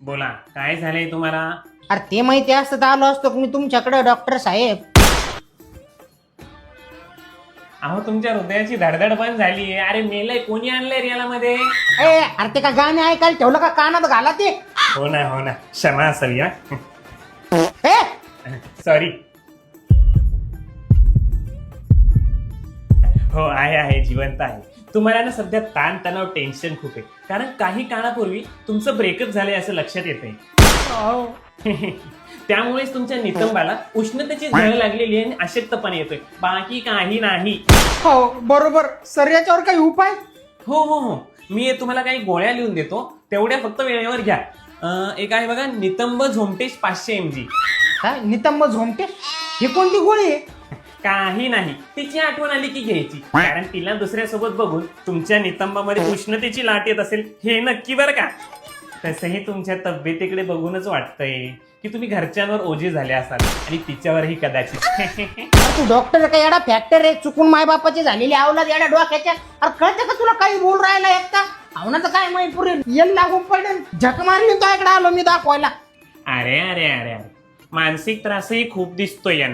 बोला काय झालंय तुम्हाला? अरे ते माहिती असतं तर आलो असतो की मी तुमच्याकडे डॉक्टर साहेब. अहो तुमच्या हृदयाची धडधड पण झाली अरे मेलय कोणी आणलंय रियालामध्ये ए अरे ते का गाणे ऐकायला ठेवलं का? कानात घाला ते. हो ना हो ना. क्षमा हा. ए! सॉरी हो आहे आहे. जिवंत आहे. तुम्हाला ना सध्या ताण तणाव टेन्शन खूप आहे. कारण काही काळापूर्वी तुमचं ब्रेकअप झालंय असं लक्षात येतंय त्यामुळेच तुमच्या नितंबाला उष्णतेची झळ लागलेली आहे आणि अशक्तपणे येतोय. बाकी काही नाही. हो बरोबर. सर याच्यावर काही उपाय? हो हो हो. मी तुम्हाला काही गोळ्या लिहून देतो. तेवढ्या फक्त वेळेवर घ्या. अं, एक आहे बघा नितंब झोमटेश पाचशे एम जी काय नितंब झोमटे ही कोणती गोळी आहे? काही नाही. तिची आठवण आली की घ्यायची. कारण तिला दुसऱ्यासोबत बघून तुमच्या नितंबामध्ये उष्णतेची लाट येत असेल हे नक्की बरं का? तसंही तुमच्या तब्येतीकडे बघूनच वाटतंय की तुम्ही घरच्यांवर ओझे झाले असाल आणि तिच्यावरही कदाचित. तू डॉक्टर का येडा फॅक्टर आहे? चुकून मायबापाची झालेली आवलाद येड्या डोक्याच्या अरे कळतं का तुला काही बोल राहिला एकटा? आवनाचं काय माहिती पुरे येल लागून पडले झक मारली तो इकडे आलो मी दाखवायला. अरे अरे अरे अरे. मानसिक त्रासही खूप दिसतोय यांना.